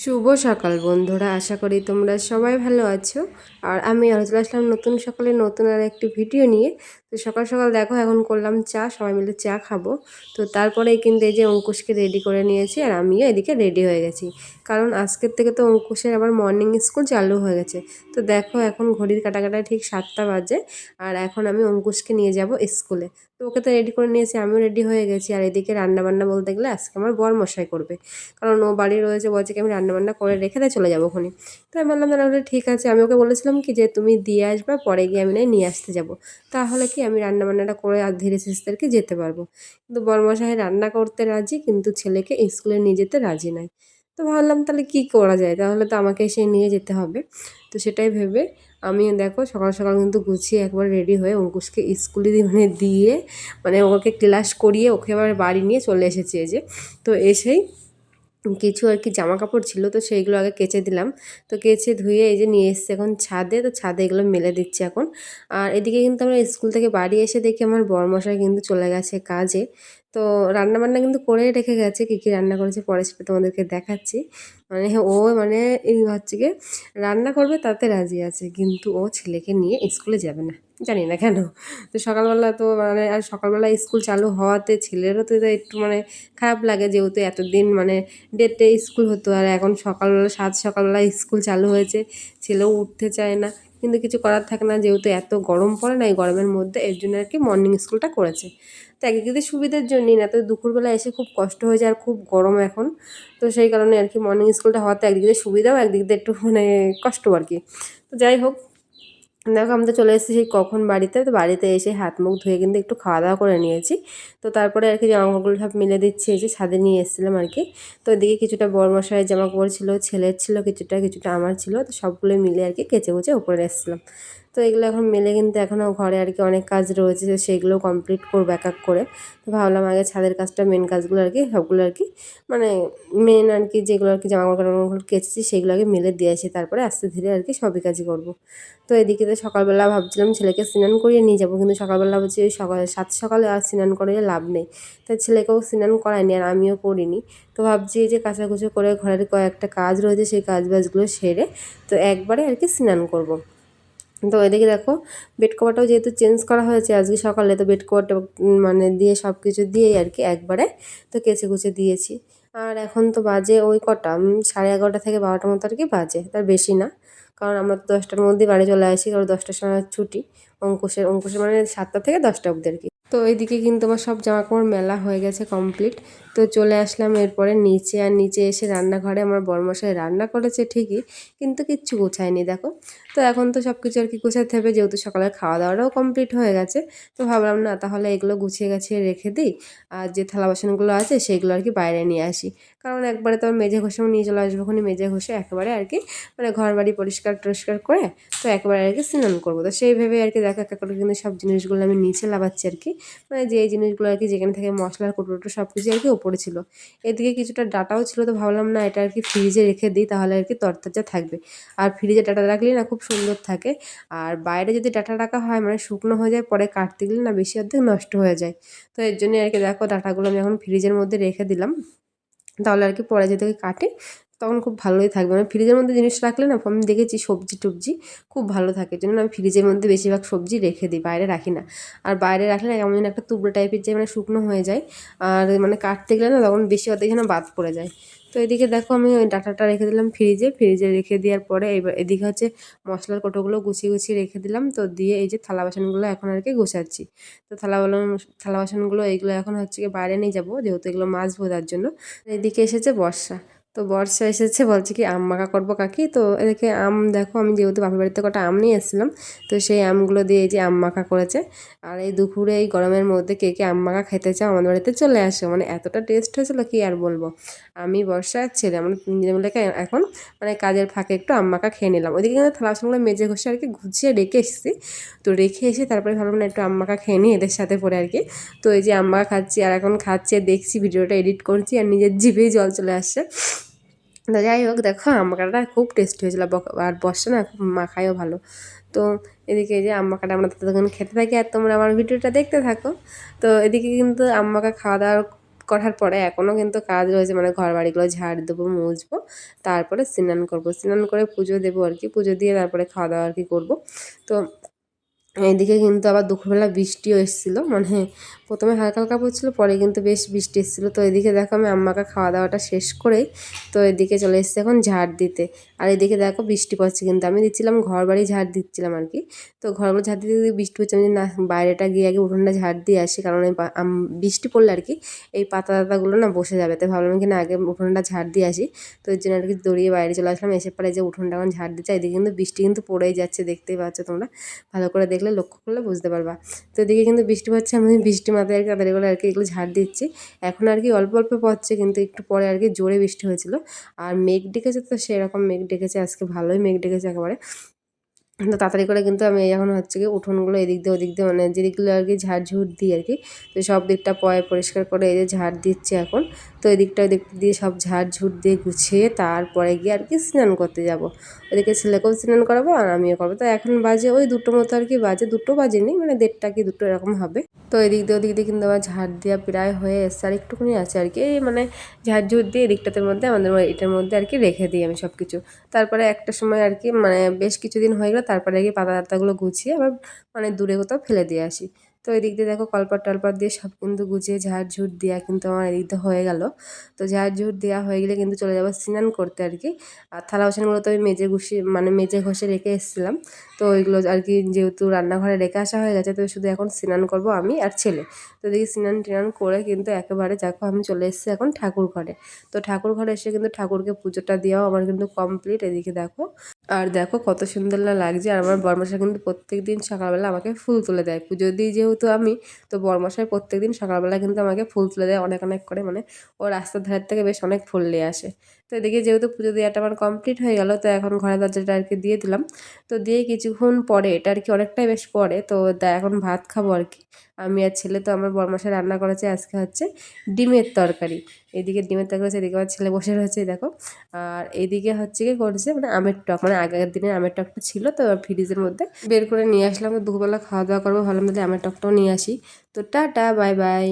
শুভ সকাল বন্ধুরা, আশা করি তোমরা সবাই ভালো আছো। আর আমি আরও চলে আসলাম নতুন সকালে নতুন আর একটি ভিডিও নিয়ে। তো সকাল সকাল দেখো, এখন করলাম চা, সবাই মিলে চা খাব। তো তারপরেই কিন্তু এই যে অঙ্কুশকে রেডি করে নিয়েছি আর আমিও এদিকে রেডি হয়ে গেছি। কারণ আজকের থেকে তো অঙ্কুশের আবার মর্নিং স্কুল চালু হয়ে গেছে। তো দেখো, এখন ঘড়ির কাটাকাটায় ঠিক সাতটা বাজে। আর এখন আমি অঙ্কুশকে নিয়ে যাব স্কুলে তো ওকে তো রেডি করে নিয়েছি, আমিও রেডি হয়ে গেছি। আর এদিকে রান্নাবান্না বলতে গেলে আজকে আমার বর মশাই করবে। কারণ ও বাড়ি রয়েছে, বলছে কি আমি রান্নাবান্না করে রেখে দেয় চলে যাব ওখানে তো আমি বললাম তাহলে ঠিক আছে। আমি ওকে বলেছিলাম কি যে তুমি দিয়ে আসবে, পরে গিয়ে আমি নয় আসতে যাব। তাহলে কি আমি রান্নাবান্নাটা করে আর ধীরে সুস্থে যেতে পারব? কিন্তু বরমশাই রান্না করতে রাজি, কিন্তু ছেলেকে স্কুলে নিয়ে যেতে রাজি নয়। তো ভাবলাম তাহলে কি করা যায়? তাহলে তো আমাকে এসে নিয়ে যেতে হবে। তো সেটাই ভেবে আমি দেখো সকাল সকাল কিন্তু গুছিয়ে একবার রেডি হয়ে অঙ্কুশকে স্কুলে মানে দিয়ে মানে ওকে ক্লাস করিয়ে ওকে এবার বাড়ি নিয়ে চলে এসেছি এই যে। তো এসেই কিছু আর কি জামা কাপড় ছিল, তো সেইগুলো আগে কেচে দিলাম। তো কেচে ধুয়ে এই যে নিয়ে এসছে এখন ছাদে, তো ছাদে এগুলো মেলে দিচ্ছি এখন। আর এদিকে কিন্তু আমরা স্কুল থেকে বাড়ি এসে দেখি আমার বরমশাই কিন্তু চলে গেছে কাজে। তো রান্না বান্না কিন্তু করে রেখে গেছে, কী কী রান্না করেছে পরে সেটা তোমাদেরকে দেখাচ্ছি। মানে ও মানে এই হচ্ছে গিয়ে রান্না করবে, তাতে রাজি আছে। কিন্তু ও ছেলেকে নিয়ে স্কুলে যাবে না, জানি না কেন। তো সকালবেলা তো মানে আর সকালবেলা স্কুল চালু হওয়াতে ছেলেরও তো একটু মানে খারাপ লাগে যেহেতু এতদিন মানে ডেটে স্কুল হতো আর এখন সকালবেলা সাত সকালবেলা স্কুল চালু হয়েছে, ছেলেও উঠতে চায় না। কিন্তু কিছু করার থাকে না, যেহেতু এত গরম পড়ে না এই গরমের মধ্যে, এর জন্য আর কি মর্নিং স্কুলটা করেছে। তো একদিকে সুবিধার জন্যই না, তো দুপুরবেলা এসে খুব কষ্ট হয়ে যায় আর খুব গরম এখন। তো সেই কারণে আর কি মর্নিং স্কুলটা হওয়াতে দিয়ে সুবিধাও, একদিক দিয়ে একটু মানে কষ্ট আর কি। তো যাই হোক দেখো, আমি তো চলে এসেছি সেই কখন বাড়িতে, তো বাড়িতে এসে হাত মুখ ধুয়ে কিন্তু একটু খাওয়া দাওয়া করে নিয়েছি। তো তারপরে আর কি জামাকাপড়গুলো সব মিলে দিচ্ছি এসে ছাদে নিয়ে এসেছিলাম আর কি। তো এদিকে কিছুটা বড় জামা কাপড় ছিল, ছেলের ছিল, কিছুটা কিছুটা আমার ছিল, তো সবগুলো মিলে আর কি কেচে কুচে উপরে এসেছিলাম তো এগুলো এখন মেলে কিন্তু এখনও ঘরে আর কি অনেক কাজ রয়েছে সেইগুলো কমপ্লিট করব এক এক করে। তো ভাবলাম আগে ছাদের কাজটা মেন কাজগুলো আর কি, সবগুলো আর কি মানে মেন আর কি যেগুলো আর কি জামা কাপড় কেচেছি সেগুলো আগে মেলে দিয়ে আসি, তারপরে আস্তে ধীরে আর কি সবই কাজই করব। তো এদিকে তো সকালবেলা ভাবছিলাম ছেলেকে স্নান করিয়ে নিয়ে যাব, কিন্তু সকালবেলা বলছি ওই সকাল সাত সকালে আর স্নান করিয়ে লাভ নেই। তাই ছেলেকেও স্নান করায়নি আর আমিও করিনি। তো ভাবছি যে কাঁচাকুচো করে ঘরের কয়েকটা কাজ রয়েছে, সেই কাজ বাজগুলো সেরে তো একবারে আর কি স্নান করব। তো এদিকে দেখো বেড কভারটাও যেহেতু চেঞ্জ করা হয়েছে আজকে সকালে, তো বেড কভারটা মানে দিয়ে সব কিছু দিয়েই আর কি একবারে, তো কেচে কুচে দিয়েছি। আর এখন তো বাজে ওই কটা সাড়ে এগারোটা থেকে বারোটার মতো আর কি বাজে, তার বেশি না। কারণ আমরা তো দশটার মধ্যেই বাড়ি চলে আসি, কারণ দশটার সময় ছুটি, অঙ্কুশের অঙ্কুশের মানে সাতটা থেকে দশটা অবধি আর কি। তো এইদিকে কিন্তু আমার সব জামা কাপড় মেলা হয়ে গেছে কমপ্লিট তো চলে আসলাম এরপরে নিচে। আর নিচে এসে রান্নাঘরে আমার বরমশাই রান্না করেছে ঠিকই, কিন্তু কিচ্ছু গোছায়নি, দেখো। তো এখন তো সব কিছু আর কি গোছাতে হবে, যেহেতু সকালের খাওয়া দাওয়াটাও কমপ্লিট হয়ে গেছে। তো ভাবলাম, না, তাহলে এগুলো গুছিয়ে গাছিয়ে রেখে দিই, আর যে থালা বাসনগুলো আছে সেগুলো আর কি বাইরে নিয়ে আসি। কারণ একবারে তো মেজে ঘষেও নিয়ে চলে আসব ওখানে মেজে ঘষে একেবারে আর কি মানে ঘর বাড়ি পরিষ্কার টরিষ্কার করে তো একেবারে আর কি স্নান করব। তো সেই ভেবে আর কি দেখা, এক করে কিন্তু সব জিনিসগুলো আমি নিচে লাগাচ্ছি আর কি। মানে যে জিনিসগুলো আর কি যেখানে থেকে, মশলার কুটো সব কিছু আর কি ওপরে ছিল এদিকে কিছুটা ডাটাও ছিল তো ভাবলাম, না, এটা আর কি ফ্রিজে রেখে দিই, তাহলে আর কি তরতাজা থাকবে। আর ফ্রিজে ডাটা রাখলে না খুব সুন্দর থাকে। আর বাইরে যদি ডাটা রাখা হয় মানে শুকনো হয়ে যায়, পরে কাটতে গেলে না বেশি অর্ধেক নষ্ট হয়ে যায়। তো এর জন্য আর কি দেখো, ডাটাগুলো আমি এখন ফ্রিজের মধ্যে রেখে দিলাম। তাহলে আর কি পরে যদি কাটে তখন খুব ভালোই থাকবে। মানে ফ্রিজের মধ্যে জিনিস রাখলে না, আমি দেখেছি সবজি টবজি খুব ভালো থাকে। জন্য আমি ফ্রিজের মধ্যে বেশিরভাগ সবজি রেখে দিই, বাইরে রাখি না। আর বাইরে রাখলে কেমন একটা তুবড়ো টাইপের যে মানে শুকনো হয়ে যায়, আর মানে কাটতে গেলে না তখন বেশি অর্ধেক যেন বাদ পড়ে যায়। তো এদিকে দেখো আমি ওই ডাটাটা রেখে দিলাম ফ্রিজে ফ্রিজে রেখে দেওয়ার পরে এবার এদিকে হচ্ছে মশলার কোটোগুলো গুছিয়ে গুছিয়ে রেখে দিলাম। তো দিয়ে এই যে থালা বাসনগুলো এখন আর কি গুছাচ্ছি। তো থালা থালা বাসনগুলো এইগুলো এখন হচ্ছে বাইরে নিয়ে যাব, যেহেতু এগুলো মাছ ভোজার জন্য। এদিকে এসেছে বর্ষা। তো বর্ষা এসেছে, বলছে কি আম মাখা করব কাকি। তো এদিকে আম দেখো, আমি যেহেতু বাপের বাড়িতে কটা আম নিয়ে এসেছিলাম, তো সেই আমগুলো দিয়ে এই যে আম মাখা করেছে। আর এই দুপুরে এই গরমের মধ্যে কে কে আম মাখা খেতে চাও আমাদের বাড়িতে চলে আসে। মানে এতটা টেস্ট হয়েছিল কি আর বলব? আমি, বর্ষা ছেলে আমরা তিনজনে মিলে এখন মানে কাজের ফাঁকে একটু আম মাখা খেয়ে নিলাম। ওইদিকে কিন্তু থালা বাসনগুলো মেজে ঘষে আর কি গুছিয়ে রেখে এসেছি। তো রেখে এসে তারপরে ভাবলাম না একটু আম মাখা খেয়ে নিই এদের সাথে পরে আর কি। তো এই যে আম মাখা খাচ্ছি, আর এখন খাচ্ছি দেখছি, ভিডিওটা এডিট করছি, আর নিজের জিভেই জল চলে আসছে। তো যাই হোক, দেখো আম্মাকাটা খুব টেস্টি হয়েছিল। আর বসে না খুব মাখায়ও ভালো। তো এদিকে যে আম্মাকাটা আমরা ততক্ষণ খেতে থাকি, আর তোমরা আমার ভিডিওটা দেখতে থাকো। তো এদিকে কিন্তু আম্মাকা খাওয়া দাওয়ার করার পরে এখনও কিন্তু কাজ রয়েছে মানে ঘর বাড়িগুলো ঝাড় দেবো, মুছবো, তারপরে স্নান করব। স্নান করে পুজো দেবো আর কি, পুজো দিয়ে তারপরে খাওয়া দাওয়া আর কি করব। তো এইদিকে কিন্তু আবার দুপুরবেলা বৃষ্টিও এসেছিল। মানে প্রথমে হালকা হালকা পড়ছিল, পরে কিন্তু বেশ বৃষ্টি এসেছিল। তো এদিকে দেখো আমি আম্মাকে খাওয়া দাওয়াটা শেষ করেই তো এদিকে চলে এসেছি এখন ঝাড় দিতে। আর এদিকে দেখো বৃষ্টি পড়ছে কিন্তু। আমি দিচ্ছিলাম ঘর বাড়ি ঝাড় দিচ্ছিলাম আর কি। তো ঘরগুলো ঝাড় দিতে বৃষ্টি পড়ছে আমি না বাইরেটা গিয়ে আগে উঠোনটা ঝাড় দিয়ে আসি, কারণ এই বৃষ্টি পড়লে আর কি এই পাতা টাতাগুলো না বসে যাবে। তাই ভাবলাম কি না আগে উঠোনটা ঝাড় দিয়ে আসি। তো এর জন্য আর কি দৌড়িয়ে বাইরে চলে আসলাম। এসে পরে যে উঠোনটা এখন ঝাড় দিচ্ছে, এদিকে কিন্তু বৃষ্টি কিন্তু পড়েই যাচ্ছে। দেখতেই পাচ্ছ তোমরা। ভালো করে দেখলে লক্ষ্য করলে বুঝতে পারবা। তো এদিকে কিন্তু বৃষ্টি পড়ছে, আমি বৃষ্টি মাথায় আর কি করে আর কি এগুলো ঝাড় দিচ্ছি। এখন আর কি অল্প অল্প পড়ছে, কিন্তু একটু পরে আর কি জোরে বৃষ্টি হয়েছিল। আর মেঘ ডেকেছে তো সেরকম মেঘ ডেকেছে, আজকে ভালোই মেঘ ডেকেছে একেবারে। তো তাড়াতাড়ি করে কিন্তু আমি এখন হচ্ছে কি উঠোনগুলো এদিক দিয়ে ওদিক দিয়ে মানে যেদিকগুলো আর কি ঝাড় ঝুড় দিই আর কি, তো সব দিকটা পয় পরিষ্কার করে এই যে ঝাড় দিচ্ছে এখন। তো এদিকটা ওদিক দিয়ে সব ঝাড় ঝুড় দিয়ে গুছিয়ে তারপরে গিয়ে আর কি স্নান করতে যাব। ওদিকে ছেলেকেও স্নান করাবো আর আমিও করব। তো এখন বাজে ওই দুটো মতো আর কি বাজে, দুটো বাজেনি মানে দেড়টা কি দুটো এরকম হবে। তো এদিক দিয়ে ওদিক দিয়ে কিন্তু আমার ঝাড় দেওয়া প্রায় হয়ে এসছে আর একটুখানি আছে আর কি। মানে ঝাড় ঝুড় দিয়ে এদিকটাতে মধ্যে আমাদের এটার মধ্যে আর কি রেখে দিই আমি সব কিছু তারপরে একটা সময় আর কি মানে বেশ কিছুদিন হয়ে গেলো, তারপরে আর কি পাতা টাতাগুলো গুছিয়ে আবার মানে দূরে কোথাও ফেলে দিয়ে আসি। তো এদিক দিয়ে দেখো কলপাট টলপাট দিয়ে সব কিন্তু গুছিয়ে ঝাড় ঝুড় দেওয়া কিন্তু আমার এদিক দিয়ে হয়ে গেল। তো ঝাড় ঝুড় দেওয়া হয়ে গেলে কিন্তু চলে যাব স্নান করতে আর কি। আর থালা বাসনগুলো তো আমি মেজে গুছিয়ে মানে মেজে ঘষে রেখে এসেছিলাম। তো ওইগুলো আর কি যেহেতু রান্নাঘরে রেখে আসা হয়ে গেছে, তো শুধু এখন স্নান করব আমি আর ছেলে। তো দেখি স্নান টিনান করে কিন্তু একেবারে দেখো আমি চলে এসেছি এখন ঠাকুর ঘরে। তো ঠাকুর ঘরে এসে কিন্তু ঠাকুরকে পুজোটা দেওয়াও আমার কিন্তু কমপ্লিট এদিকে দেখো আর দেখো কত সুন্দর লাগছে। আর আমার বরমাশা কিন্তু প্রত্যেক দিন সকালবেলা আমাকে ফুল তুলে দেয়। পুজো দিই যেহেতু আমি, তো বরমশাই প্রত্যেক দিন সকালবেলা কিন্তু আমাকে ফুল তুলে দেয় অনেক অনেক করে। মানে ও রাস্তার ধারের থেকে বেশ অনেক ফুল নিয়ে আসে। তো এদিকে যেহেতু পুজো দেওয়াটা আমার কমপ্লিট হয়ে গেল, তো এখন ঘরের দরজাটা আর কি দিয়ে দিলাম। তো দিয়ে কিছুক্ষণ পরে, এটা আর কি অনেকটাই বেশ পরে, তো এখন ভাত খাব আর কি আমি আর ছেলে তো আমার বরমাসে রান্না করেছে আজকে হচ্ছে ডিমের তরকারি। এদিকে ডিমের তরকারি এদিকে আমার ছেলে বসে রয়েছে দেখো। আর এদিকে হচ্ছে কি করছে মানে আমের টক মানে আগের দিনের আমের টকটা ছিল, তো ফ্রিজের মধ্যে বের করে নিয়ে আসলাম। দুপুরবেলা খাওয়া দাওয়া করব, ভাবলাম তাহলে আমের টকটাও নিয়ে আসি। তো টাটা বাই বাই